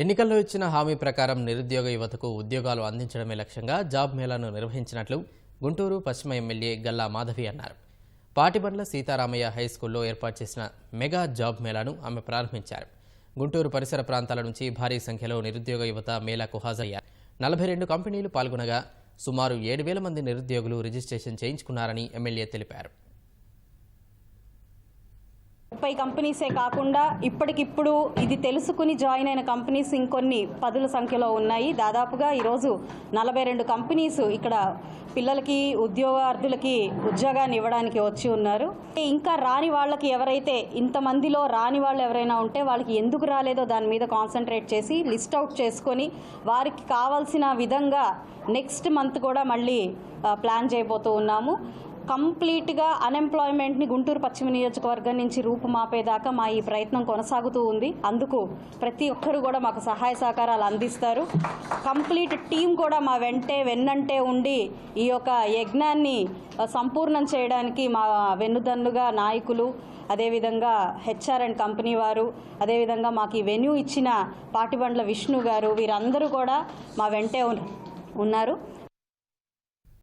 ఎన్నికల్లో ఇచ్చిన హామీ ప్రకారం నిరుద్యోగ యువతకు ఉద్యోగాలు అందించడమే లక్ష్యంగా జాబ్ మేళాను నిర్వహించినట్లు గుంటూరు పశ్చిమ ఎమ్మెల్యే గల్లా మాధవి అన్నారు. పాటిబండ్ల సీతారామయ్య హై స్కూల్లో ఏర్పాటు చేసిన మెగా జాబ్ మేళాను ఆమె ప్రారంభించారు. గుంటూరు పరిసర ప్రాంతాల నుంచి భారీ సంఖ్యలో నిరుద్యోగ యువత మేళాకు హాజరయ్యారు. నలభై రెండు కంపెనీలు పాల్గొనగా సుమారు ఏడు వేల మంది నిరుద్యోగులు రిజిస్ట్రేషన్ చేయించుకున్నారని ఎమ్మెల్యే తెలిపారు. ముప్పై కంపెనీసే కాకుండా ఇప్పటికిప్పుడు ఇది తెలుసుకుని జాయిన్ అయిన కంపెనీస్ ఇంకొన్ని పదుల సంఖ్యలో ఉన్నాయి. దాదాపుగా ఈరోజు నలభై రెండు కంపెనీస్ ఇక్కడ పిల్లలకి ఉద్యోగార్థులకి ఉద్యోగాన్ని ఇవ్వడానికి వచ్చి ఉన్నారు. ఇంకా రాని వాళ్ళకి ఎవరైతే ఇంతమందిలో రాని వాళ్ళు ఎవరైనా ఉంటే వాళ్ళకి ఎందుకు రాలేదో దాని మీద కాన్సన్ట్రేట్ చేసి లిస్ట్ అవుట్ చేసుకొని వారికి కావాల్సిన విధంగా నెక్స్ట్ మంత్ కూడా మళ్ళీ ప్లాన్ చేయబోతూ ఉన్నాము. కంప్లీట్గా అన్ఎంప్లాయ్మెంట్ని గుంటూరు పశ్చిమ నియోజకవర్గం నుంచి రూపుమాపేదాకా మా ఈ ప్రయత్నం కొనసాగుతూ ఉంది. అందుకు ప్రతి ఒక్కరు కూడా మాకు సహాయ సహకారాలు అందిస్తారు. కంప్లీట్ టీం కూడా మా వెంటే వెన్నంటే ఉండి ఈ యొక్క యజ్ఞాన్ని సంపూర్ణం చేయడానికి మా వెన్నుదన్నుగా నాయకులు అదేవిధంగా హెచ్ఆర్ అండ్ కంపెనీ వారు అదేవిధంగా మాకు ఈ వెన్యూ ఇచ్చిన పాటిబండ్ల విష్ణు గారు వీరందరూ కూడా మా వెంటే ఉన్నారు.